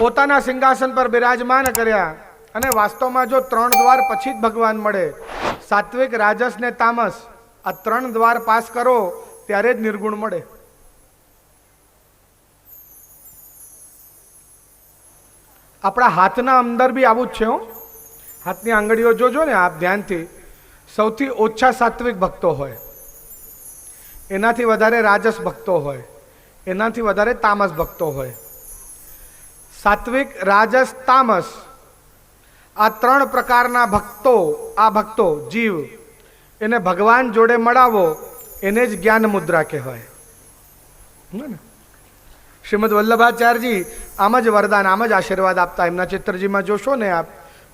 પોતાના સિંહાસન પર બિરાજમાન કર્યા અને વાસ્તવમાં જો ત્રણ દ્વાર પછી જ ભગવાન મળે, સાત્વિક રાજસ ને તામસ, આ ત્રણ દ્વાર પાસ કરો, ત્યારે જ નિર્ગુણ મળે. આપણા હાથના અંદર બી આવું જ છે હું. હાથની આંગળીઓ જોજો ને આપ ધ્યાનથી. સૌથી ઓછા સાત્વિક ભક્તો હોય. એનાથી વધારે રાજસ ભક્તો હોય. એનાથી વધારે તામસ ભક્તો હોય. સાત્વિક રાજસ તામસ. આ ત્રણ પ્રકારના ભક્તો, આ ભક્તો જીવ, એને ભગવાન જોડે મળાવો, એને જ જ્ઞાન મુદ્રા કહેવાય. ને? શ્રીમદ વલ્લભાચાર્યજી, આમ જ વરદાન, આમ જ આશીર્વાદ આપતા એમના ચિત્રજીમાં જોશો ને આપ,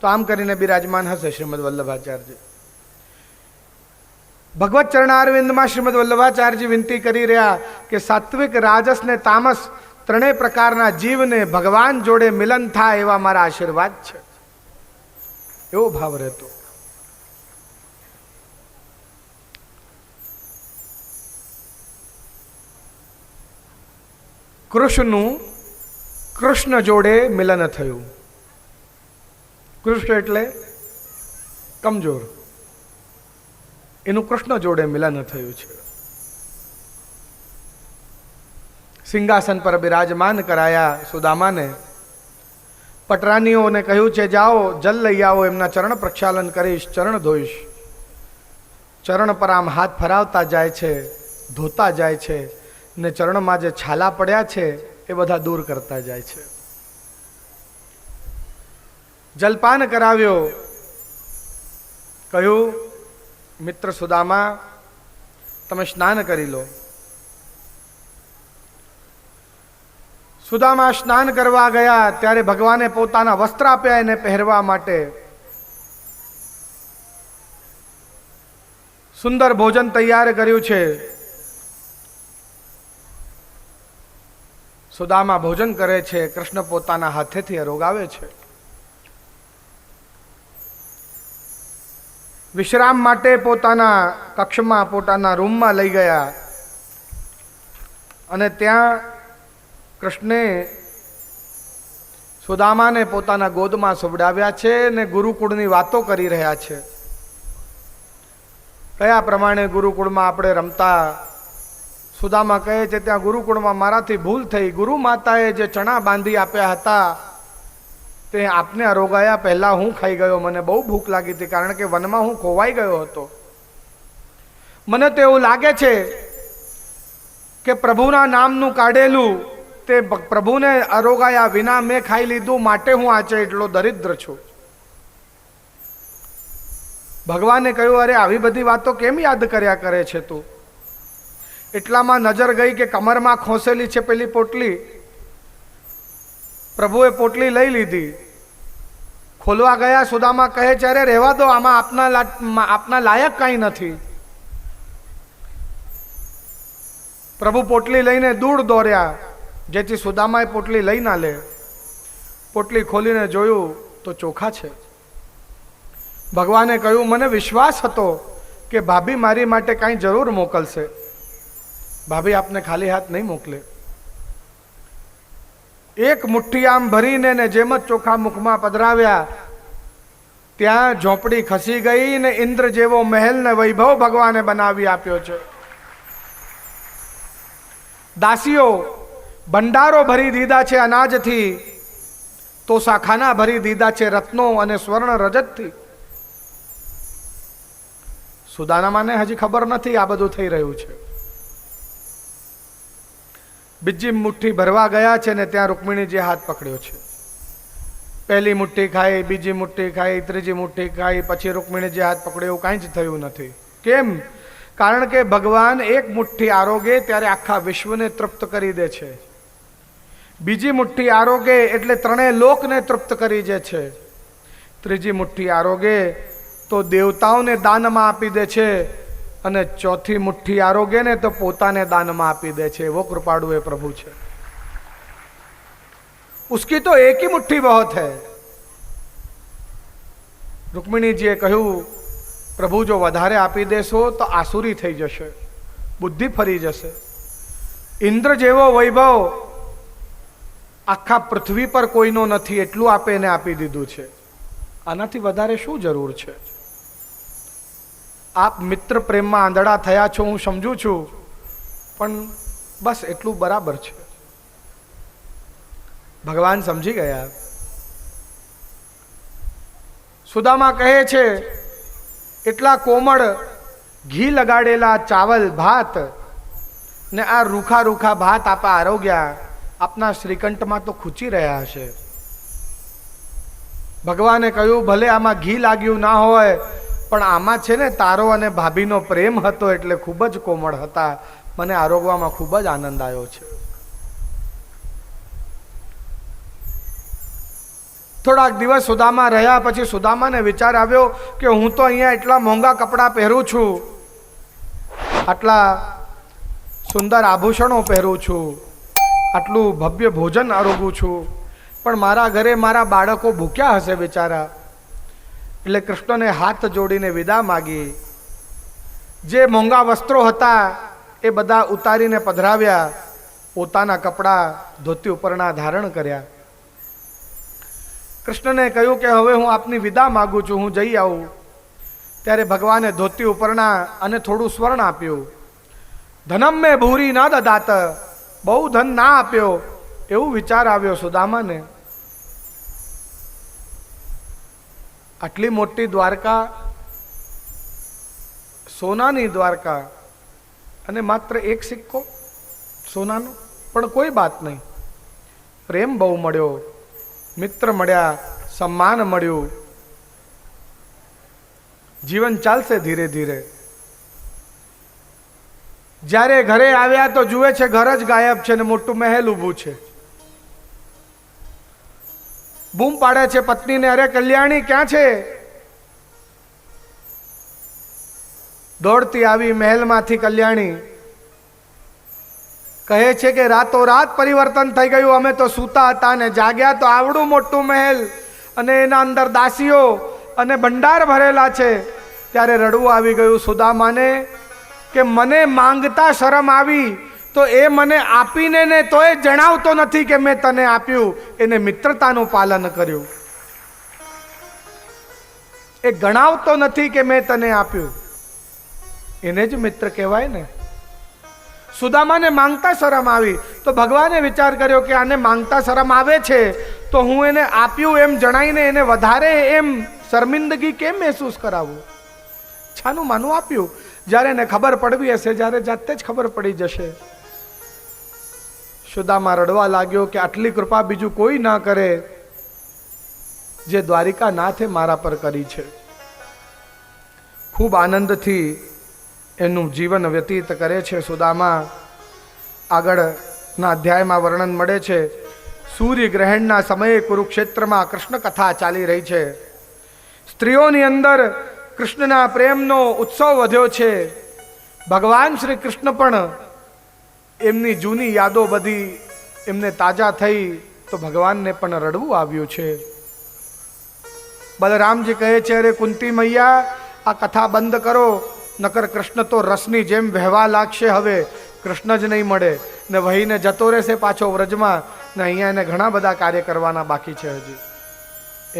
તો આમ કરીને બિરાજમાન હશે શ્રીમદ વલ્લભાચાર્યજી. ભગવત ચરણારવિંદમાં શ્રીમદ વલ્લભાચાર્યજી વિનંતી કરી રહ્યા કે સાત્વિક રાજસ ને તામસ ત્રણેય પ્રકારના જીવને ભગવાન જોડે મિલન થાય એવા મારા આશીર્વાદ છે. એવો ભાવ રહેતો. કૃષ્ણનું કૃષ્ણ જોડે મિલન થયું. કૃષ્ણ એટલે કમજોર. એનું કૃષ્ણ જોડે મિલન થયું છે. સિંહાસન પર બિરાજમાન કરાયા સુદામાને. પટરાનીઓને કહ્યું છે, જાઓ, જલ લઈ આવો, એમના ચરણ પ્રક્ષાલન કરીશ, ચરણ ધોઈશ. ચરણ પર આમ હાથ ફરાવતા જાય છે, ધોતા જાય છે, ને ચરણમાં જે છાલા પડ્યા છે, એ બધા દૂર કરતા જાય છે. જલપાન કરાવ્યો. કહ્યું, મિત્ર સુદામા, તમે સ્નાન કરી લો. સુદામા સ્નાન કરવા ગયા ત્યારે ભગવાને પોતાના વસ્ત્ર આપ્યા એને પહેરવા માટે. સુંદર ભોજન તૈયાર કર્યું છે. સુદામા ભોજન કરે છે. કૃષ્ણ પોતાના હાથેથી રોગાવે છે. વિશ્રામ માટે પોતાના કક્ષમાં, પોતાના રૂમમાં લઈ ગયા. અને ત્યાં કૃષ્ણે સુદામાને પોતાના ગોદમાં સુવડાવ્યા છે ને ગુરુકુળની વાતો કરી રહ્યા છે. કયા પ્રમાણે ગુરુકુળમાં આપણે રમતા? સુદામા કહે છે, ત્યાં ગુરુકુળમાં મારાથી ભૂલ થઈ. ગુરુ માતાએ જે ચણા બાંધી આપ્યા હતા, તે આપને અરોગાયા. પહેલા હું ખાઈ ગયો. મને બહુ ભૂખ લાગી હતી, કારણ કે વનમાં હું ખોવાઈ ગયો હતો. મને તો એવું લાગે છે કે પ્રભુના નામનું કાઢેલું તે પ્રભુને અરોગાયા વિના મેં ખાઈ લીધું, માટે હું આચે એટલો દરિદ્ર છું. ભગવાને કહ્યું, અરે, આવી બધી વાતો કેમ યાદ કર્યા કરે છે તું? એટલામાં નજર ગઈ કે કમરમાં ખોસેલી છે પેલી પોટલી. પ્રભુએ પોટલી લઈ લીધી. ખોલવા ગયા સુદામા કહે છે, અરે, રહેવા દો, આમાં આપના આપના લાયક કાંઈ નથી. પ્રભુ પોટલી લઈને દૂર દોર્યા. જેથી સુદામાએ પોટલી લઈ ના લે. પોટલી ખોલીને જોયું તો ચોખા છે. ભગવાને કહ્યું, મને વિશ્વાસ હતો કે ભાભી મારી માટે કાંઈ જરૂર મોકલશે. ભાભી આપને ખાલી હાથ નહીં મોકલે. એક મુઠ્ઠી આમ ભરીને ને જેમ જ ચોખા મુખમાં પધરાવ્યા, ત્યાં ઝોપડી ખસી ગઈ ને ઇન્દ્ર જેવો મહેલ ને વૈભવ ભગવાને બનાવી આપ્યો છે. દાસીઓ ભંડારો ભરી દીધા છે અનાજથી તોસાખાના ભરી દીધા છે રત્નો અને સ્વર્ણ રજતથી. સુદાનામાને હજી ખબર નથી આ બધું થઈ રહ્યું છે. બીજી મુઠ્ઠી ભરવા ગયા છે ને ત્યાં રૂકમિણીજી હાથ પકડ્યો છે. પહેલી મુઠ્ઠી ખાઈ, બીજી મુઠ્ઠી ખાઈ, ત્રીજી મુઠ્ઠી ખાઈ, પછી રૂકમિણીજી હાથ પકડ્યો એવું કાંઈ જ થયું નથી. કેમ? કારણ કે ભગવાન એક મુઠ્ઠી આરોગે ત્યારે આખા વિશ્વને તૃપ્ત કરી દે છે. બીજી મુઠ્ઠી આરોગ્ય એટલે ત્રણેય લોકને તૃપ્ત કરી દે છે. ત્રીજી મુઠ્ઠી આરોગે તો દેવતાઓને દાનમાં આપી દે છે અને ચોથી મુઠ્ઠી આરોગ્ય ને તો પોતાને દાનમાં આપી દે છે. એવો કૃપાળુ એ પ્રભુ છે. ઉસકી તો એકી મુઠ્ઠી બહોત હૈ. રુક્મિણીજીએ કહ્યું, પ્રભુ, જો વધારે આપી દેશો તો આસુરી થઈ જશે, બુદ્ધિ ફરી જશે. ઇન્દ્ર જેવો વૈભવ આખા પૃથ્વી પર કોઈનો નથી, એટલું આપે એને આપી દીધું છે. આનાથી વધારે શું જરૂર છે? આપ મિત્ર પ્રેમમાં આંધળા થયા છો, હું સમજુ છું, પણ બસ એટલું બરાબર છે. ભગવાન સમજી ગયા. સુદામા કહે છે, એટલા કોમળ ઘી લગાડેલા ચાવલ, ભાત ને આ રૂખા રૂખા ભાત આપા આરોગ્યા. આપના શ્રીકંઠમાં તો ખૂચી રહ્યા હશે. ભગવાને કહ્યું, ભલે આમાં ઘી લાગ્યું ના હોય, પણ આમાં છે ને તારો અને ભાભીનો પ્રેમ હતો એટલે ખૂબ જ કોમળ હતા. મને આરોગવામાં ખૂબ જ આનંદ આવ્યો છે. થોડાક દિવસ સુદામા રહ્યા, પછી સુદામાને વિચાર આવ્યો કે હું તો અહીંયા એટલા મોંઘા કપડાં પહેરું છું. આટલા સુંદર આભૂષણો પહેરું છું. આટલું ભવ્ય ભોજન આરોગું છું. પણ મારા ઘરે મારા બાળકો ભૂખ્યા હશે બિચારા. એટલે કૃષ્ણને હાથ જોડીને વિદા માગી. જે મોંઘા વસ્ત્રો હતા એ બધા ઉતારીને પધરાવ્યા. પોતાના કપડાં ધોતી ઉપરના ધારણ કર્યા. કૃષ્ણને કહ્યું કે હવે હું આપની વિદા માગું છું, હું જઈ આવું. ત્યારે ભગવાને ધોતી ઉપરના અને થોડું સ્વર્ણ આપ્યું. ધનમ મેં ભૂરી ન દદાત બહુ ધન ના આપ્યો એવું વિચાર આવ્યો સુદામાને. આટલી મોટી દ્વારકા, સોનાની દ્વારકા અને માત્ર એક સિક્કો સોનાનો? પણ કોઈ બાત નહીં. પ્રેમ બહુ મળ્યો, મિત્ર મળ્યા, સન્માન મળ્યું. જીવન ચાલશે ધીરે ધીરે. જ્યારે ઘરે આવ્યા તો જુએ છે ઘર જ ગાયબ છે ને મોટું મહેલ ઊભું છે. બૂમ પાડે છે પત્નીને, અરે કલ્યાણી, ક્યાં છે? દોડતી આવી મહેલમાંથી કલ્યાણી કહે છે કે રાતોરાત પરિવર્તન થઈ ગયું, અમે તો સૂતા હતા ને જાગ્યા તો આવડું મોટું મહેલ અને એના અંદર દાસીઓ અને ભંડાર ભરેલા છે. ત્યારે રડવું આવી ગયું સુદામાને કે મને માંગતા શરમ આવી, તો એ મને આપીને ને તો એ જણાવતો નથી કે મેં તને આપ્યું. એને મિત્રતાનું પાલન કર્યું. એ ગણાવતો નથી કે મેં તને આપ્યું. એને જ મિત્ર કહેવાય ને. સુદામાને માંગતા શરમ આવી. તો ભગવાને વિચાર કર્યો કે આને માંગતા શરમ આવે છે, તો હું એને આપ્યું એમ જણાવીને એને વધારે એમ શર્મિંદગી કેમ મહેસૂસ કરાવું? છાનું માનું આપ્યું. જ્યારે એને ખબર પડવી હશે, જ્યારે જાતે જ ખબર પડી જશે. સુદામા રડવા લાગ્યો કે આટલી કૃપા બીજું કોઈ ના કરે, જે દ્વારિકા નાથે મારા પર કરી છે. ખૂબ આનંદથી એનું જીવન વ્યતીત કરે છે સુદામા. આગળના અધ્યાયમાં વર્ણન મળે છે, સૂર્ય ગ્રહણના સમયે કુરુક્ષેત્રમાં કૃષ્ણ કથા ચાલી રહી છે. સ્ત્રીઓની અંદર કૃષ્ણના પ્રેમનો ઉત્સવ વધ્યો છે. ભગવાન શ્રી કૃષ્ણ પણ એમની જૂની યાદો બધી એમને તાજા થઈ તો ભગવાનને પણ રડવું આવ્યું છે. બલરામજી કહે છે, અરે કુંતી મૈયા, આ કથા બંધ કરો, નકર કૃષ્ણ તો રસની જેમ વહેવા લાગશે હવે. કૃષ્ણ જ નહીં મળે. ને વહીને જતો રહેશે પાછો વ્રજમાં. ને અહીંયા એને ઘણા બધા કાર્ય કરવાના બાકી છે હજી.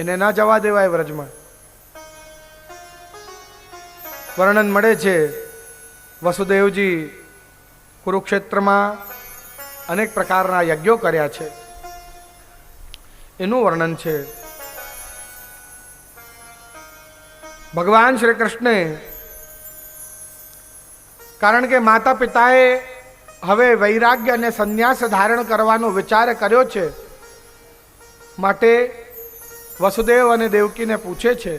એને ના જવા દેવાય વ્રજમાં. વર્ણન મળે છે. વસુદેવજી કુરુક્ષેત્રમાં અનેક પ્રકારના યજ્ઞો કર્યા છે. એનું વર્ણન છે. ભગવાન શ્રી કૃષ્ણે કારણ કે માતા પિતાએ હવે વૈરાગ્ય અને સંન્યાસ ધારણ કરવાનો વિચાર કર્યો છે માટે વસુદેવ અને દેવકીને પૂછે છે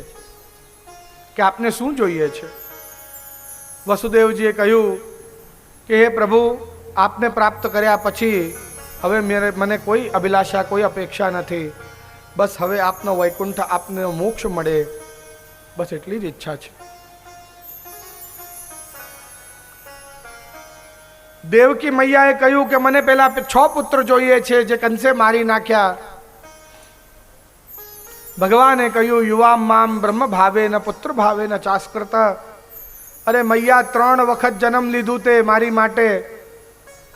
કે આપને શું જોઈએ છે? વસુદેવજીએ કહ્યું કે, હે પ્રભુ, આપને પ્રાપ્ત કર્યા પછી હવે મેરે, મને કોઈ અભિલાષા, કોઈ અપેક્ષા નથી. બસ હવે આપનો વૈકુંઠ, આપને મોક્ષ મળે. બસ એટલી જ ઈચ્છા છે. દેવકી મૈયાએ કહ્યું કે, મને પેલા છ પુત્ર જોઈએ છે જે કંસે મારી નાખ્યા. ભગવાને કહ્યું યુવા મામ બ્રહ્મ ભાવે ન પુત્ર ભાવે ન ચાસ્કૃત અરે મૈયા, ત્રણ વખત જન્મ લીધું તે મારી માટે.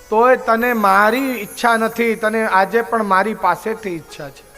તોય તને મારી ઈચ્છા નથી, તને આજે પણ મારી પાસેથી ઈચ્છા છે.